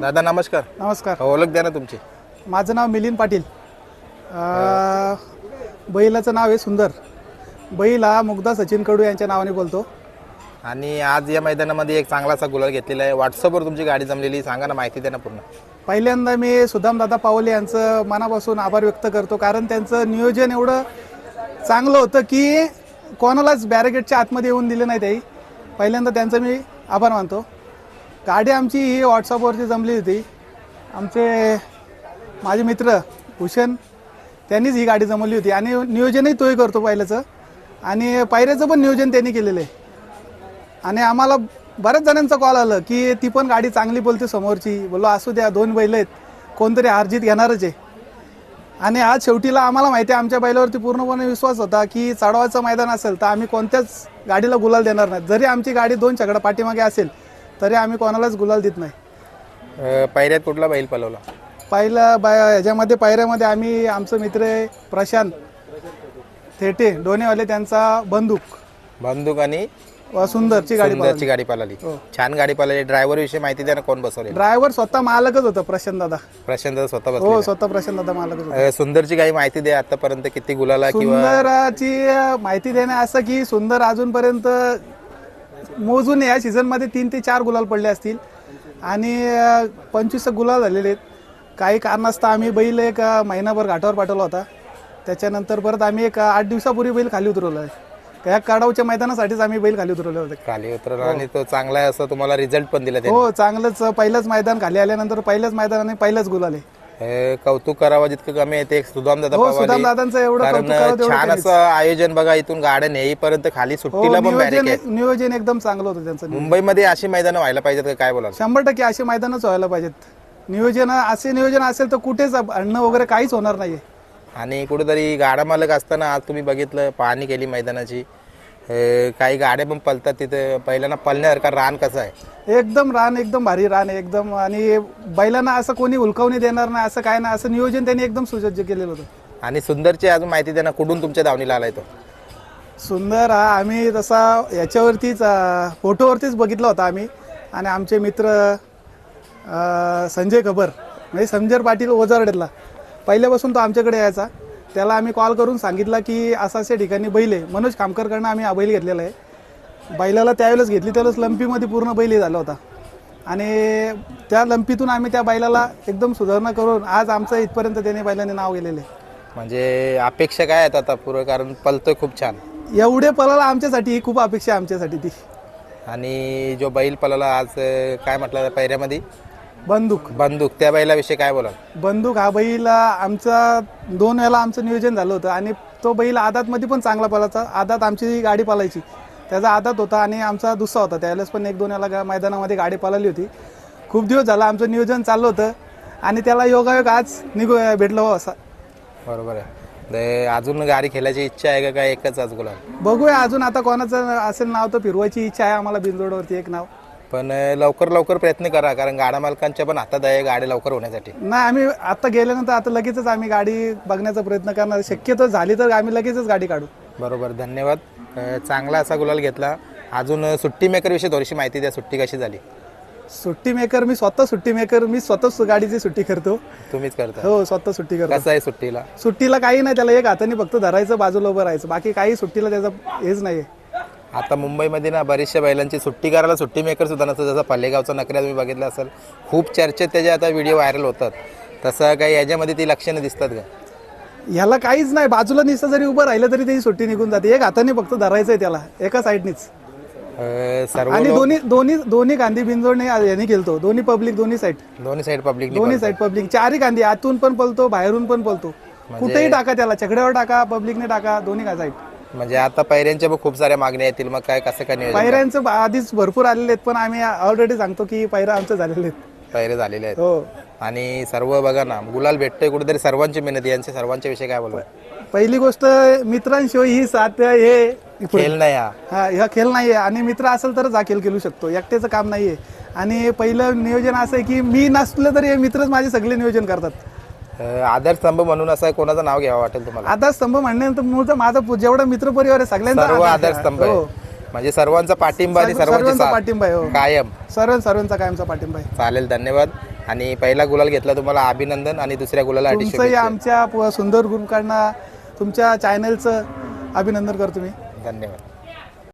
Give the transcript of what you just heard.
दादा नमस्कार. नमस्कार. ओळख द्या ना तुमची. माझं नाव मिलिंद पाटील. अ, बैलाचं नाव आहे सुंदर. बैल हा मुग्धा सचिन कडू यांच्या नावाने बोलतो. आणि आज या मैदानामध्ये एक चांगलासा गुलाल घेतलेला आहे. व्हॉट्सअपवर तुमची गाडी जमलेली सांगा ना माहिती द्या ना पूर्ण. पहिल्यांदा मी सुदामदादा पावले यांचं मनापासून आभार व्यक्त करतो. कारण त्यांचं नियोजन एवढं चांगलं होतं की कोणालाच बॅरिगेटच्या आतमध्ये येऊन दिले नाही त्याही पहिल्यांदा त्यांचं मी आभार मानतो. गाडी आमची ही व्हॉट्सअपवरती जमली होती. आमचे माझे मित्र भूषण त्यांनीच ही गाडी जमवली होती. आणि नियोजनही तोही करतो पहिल्याचं. आणि पायऱ्याचं पण नियोजन त्यांनी केलेलं आहे. आणि आम्हाला बऱ्याच जणांचा कॉल आलं की ती पण गाडी चांगली बोलते समोरची. बोललो असू द्या दोन बैल आहेत. कोणतरी हारजीत घेणारच आहे. आणि आज शेवटीला आम्हाला माहिती आहे आमच्या बैलावरती पूर्णपणे विश्वास होता की चढवायचं मैदान असेल तर आम्ही कोणत्याच गाडीला गुलाल देणार नाही. जरी आमची गाडी दोन छकडा पाठीमागे असेल तरी आम्ही कोणालाच गुलाल देत नाही. अं, पायऱ्यात कुठला बैल पलवला? पहिलं बाय ह्याच्यामध्ये पायऱ्यामध्ये आम्ही आमचं मित्र आहे प्रशांत. थेटे डोनेवाले त्यांचा बंदूक. बंदूक आणि व सुंदरची गाडी सुंदरची गाडी पळाली. हो. छान गाडी पळाली. ड्रायव्हर विषयी माहिती द्या ना कोण बसवले ड्रायव्हर स्वतः मालकच होतं प्रशांत दादा. प्रशांत दादा स्वतः हो स्वतः प्रशांत दादा मालकच होतं. सुंदरची काही माहिती द्या आतापर्यंत किती गुलाला किंवा सुंदराची माहिती देणे असं की सुंदर अजूनपर्यंत मोजून या सीझनमध्ये तीन ते चार गुलाल पडले असतील. आणि पंचवीस गुलाल झालेले आहेत. काही कारणास्तव आम्ही बैल एक महिनाभर घाटावर पाठवला होता. त्याच्यानंतर परत आम्ही एक आठ दिवसापूर्वी बैल खाली उतरवला. आहे त्या काढावच्या मैदानासाठीच आम्ही बैल खाली उतरवले होते. खाली उतरला आणि तो चांगला आहे असं तुम्हाला रिझल्ट पण दिला हो चांगलंच पहिलंच मैदान खाली आल्यानंतर पहिल्याच मैदानाने पहिलंच गुलाल आहे. अं, कौतुक करावं जितकं कमी आहे ते सुदाम दादा हो सुदाम दादांचं एवढं कारण कौतुक करावं तेवढं छान. असं आयोजन बघा इथून गाड्या नेईपर्यंत खाली हो सुट्टीला पण बॅरिक नियोजन नियोजन एकदम चांगलं होतं त्यांचं मुंबईमध्ये अशी मैदानं व्हायला पाहिजेत का? काय बोलाल? शंभर टक्के असे मैदानच व्हायला पाहिजेत. नियोजन असे नियोजन असेल तर कुठेच अन्न वगैरे काहीच होणार नाहीये. आणि कुठेतरी गाडा मालक असताना आज तुम्ही बघितलं पाहणी केली मैदानाची. अं, काही गाड्या पण पलतात तिथे. पहिल्यांदा पळण्यासारखा रान कसं आहे? एकदम रान एकदम भारी रान एकदम. आणि बैलांना असं कोणी उलकावणी देणार नाही असं काय नाही असं नियोजन त्यांनी एकदम सुसज्ज केलेलं होतं. आणि सुंदरची अजून माहिती ना कुठून तुमच्या धावणीला आलाय तो? सुंदर हा आम्ही तसा याच्यावरतीच अं, फोटोवरतीच बघितला होता आम्ही. आणि आमचे मित्र अं, संजय खबर म्हणजे संजय पाटील ओझारडेला. पहिल्यापासून तो आमच्याकडे यायचा. त्याला आम्ही कॉल करून सांगितला की असं अशा ठिकाणी बैल आहे. मनोज खामकरकडनं आम्ही हा बैल घेतलेला आहे. बैलाला त्यावेळेस घेतली त्यावेळेस लंपीमध्ये पूर्ण बैल झाला होता. आणि त्या लंपीतून आम्ही त्या बैलाला एकदम सुधारणा करून आज आमचं इथपर्यंत त्याने बैलाने नाव गेलेलं आहे. म्हणजे अपेक्षा काय आहेत आता पुरं कारण पलतोय खूप छान. एवढे पलाला आमच्यासाठी ही खूप अपेक्षा आहे आमच्यासाठी ती. आणि जो बैल पळाला आज काय म्हटलं पायऱ्यामध्ये बंदूक. बंदूक. त्या बैलाविषयी काय बोलाल? बंदूक हा बैल आमचा दोन वेळा आमचं नियोजन झालं होतं आणि तो बैल आदातमध्ये पण चांगला पळायचा. आदात आमची गाडी पळायची. त्याचा आदात होता आणि आमचा दुसरा होता. त्यावेळेस पण एक दोन वेळा गा- मैदानामध्ये गाडी पळाली होती. खूप दिवस झाला आमचं नियोजन चाललं होतं आणि त्याला योगायोग आज निघू भेटलो हो असा. बरोबर आहे. ते अजून गाडी खेळायची इच्छा आहे का काय? एकच आज गुलाल बघूया अजून आता कोणाचं असेल नाव तर फिरवायची इच्छा आहे. आम्हाला बिंदोडवरती एक नाव. पण लवकर लवकर प्रयत्न करा कारण गाडा मालकांच्या पण हातात आहे गाडी लवकर होण्यासाठी. नाही आम्ही आता गेल्यानंतर आता लगेचच आम्ही गाडी बघण्याचा प्रयत्न करणार. शक्यतो झाली तर आम्ही लगेचच गाडी काढू. बरोबर धन्यवाद. चांगला असा गुलाल घेतला. अजून सुट्टी मेकर विषयी थोडीशी माहिती द्या सुट्टी कशी झाली? सुट्टी मेकर मी स्वतः सुट्टी मेकर मी स्वतः गाडीची सुट्टी करतो. तुम्हीच करता? हो स्वतः सुट्टी करतो. कसं आहे सुट्टीला? सुट्टीला काही नाही त्याला एक हाताने फक्त धरायचं बाजूला उभं राहायचं. बाकी काही सुट्टीला त्याचं हेच नाहीये. आता मुंबईमध्ये ना बऱ्याचशा बैलांची सुट्टी करायला सुट्टी मेकर सुद्धा नसतं जसं पल्लेगावचा नकऱ्या तुम्ही बघितलं असेल खूप चर्चेत त्याचे आता व्हिडिओ व्हायरल होतात. तसं काही याच्यामध्ये ती लक्षणं दिसतात का? ह्याला काहीच नाही बाजूला नुसतं जरी उभं राहिलं तरी त्याची सुट्टी निघून जाते. एक हाताने फक्त धरायचंय त्याला एका साईडनीच सर्व आणि दोन्ही दोन्ही दोन्ही गांधी बिंजोडने यांनी केलतो दोन्ही पब्लिक दोन्ही साईड दोन्ही साईड पब्लिक दोन्ही साईड पब्लिक चारही गांधी आतून पण पलतो बाहेरून पण पलतो कुठेही टाका त्याला छकड्यावर टाका पब्लिकने टाका दोन्ही का साईड म्हणजे आता पैऱ्यांच्या पण खूप साऱ्या मागण्या येतील मग काय कसं काय नियोजन पायऱ्यांचं बा- आधीच भरपूर आलेले आहेत पण आम्ही ऑलरेडी सांगतो की पायऱ्या आमचं झालेले आहेत. पैरे झालेले आहेत. हो. आणि सर्व बघा ना गुलाल भेटतोय कुठेतरी सर्वांची मेहनत आहे. यांच्या सर्वांच्या विषयी काय बोलवा पहिली गोष्ट मित्रांशिवाय ही साथ हे खेळ नाही हा. हा ह्या खेळ नाहीये. आणि मित्र असेल तरच हा खेळ खेळू शकतो. एकट्याचं काम नाहीये. आणि पहिलं नियोजन असं आहे की मी नसलं तरी हे मित्रच माझे सगळे नियोजन करतात. आधारस्तंभ म्हणून असं कोणाचं नाव घ्यावं वाटेल तुम्हाला? आता स्तंभ म्हणण्यानंतर मूळचा माझा जेवढा मित्र परिवार आहे सगळ्यांचा सर्व आधार- आधारस्तंभ हो. म्हणजे सर्वांचा पाठिंबा आणि सर्व- सर्वांची सर्वांचा साथ. पाठिंबा आहे हो. कायम. सर्व सर्वांचा कायमचा पाठिंबा आहे. चालेल धन्यवाद. आणि पहिला गुलाल घेतला तुम्हाला अभिनंदन आणि दुसऱ्या गुलाला तुमचंही आमच्या प- सुंदर ग्रुपकडनं तुमच्या चॅनलचं अभिनंदन करतो मी. धन्यवाद.